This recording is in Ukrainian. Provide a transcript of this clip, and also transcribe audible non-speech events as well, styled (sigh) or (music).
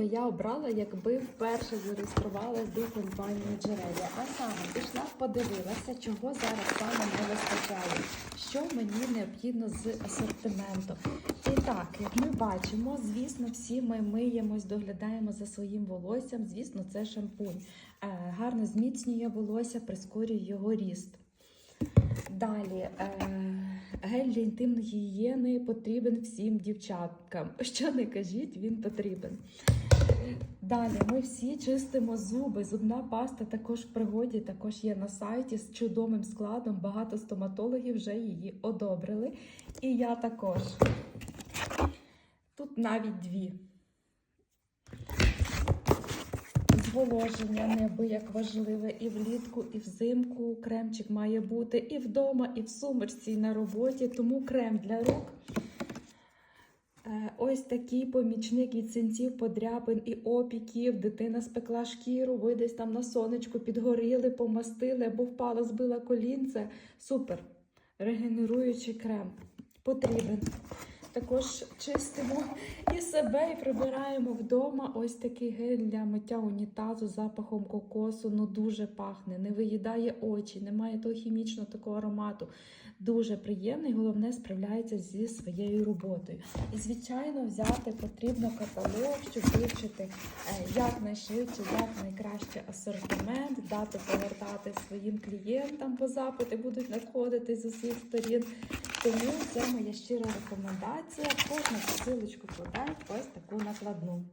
би я обрала, якби вперше зареєструвалася до компанії Джерелія. А саме пішла, подивилася, чого зараз саме не вистачає, що мені необхідно з асортименту. І так, як ми бачимо, звісно, всі ми миємось, доглядаємо за своїм волоссям. Звісно, це шампунь. Е, гарно зміцнює волосся, прискорює його ріст. Далі, е, гель для інтимної гігієни потрібен всім дівчаткам. (laughs) Що не кажіть, він потрібен. Далі ми всі чистимо зуби. Зубна паста також в пригоді, також є на сайті з чудовим складом. Багато стоматологів вже її одобрили. І я також. Тут навіть дві. Зволоження неабияк важливе і влітку, і взимку. Кремчик має бути і вдома, і в сумочці, і на роботі. Тому крем для рук. Е, Ось такий помічник від синців, подряпин і опіків. Дитина спекла шкіру, ви десь там на сонечку підгоріли, помастили або впала, збила колінце. Супер. Регенеруючий крем. Потрібен. Також чистимо себе, і прибираємо вдома. Ось такий гель для миття унітазу з запахом кокосу. Ну дуже пахне, не виїдає очі, немає того хімічного такого аромату. Дуже приємний, головне, справляється зі своєю роботою. І, звичайно, взяти потрібно каталог, щоб вивчити е, як найшвидше, як найкраще асортимент, дати повертати своїм клієнтам, бо запити будуть надходити з усіх сторін. Тому це моя щира рекомендація. Кожну посилочку подай ось таку накладну.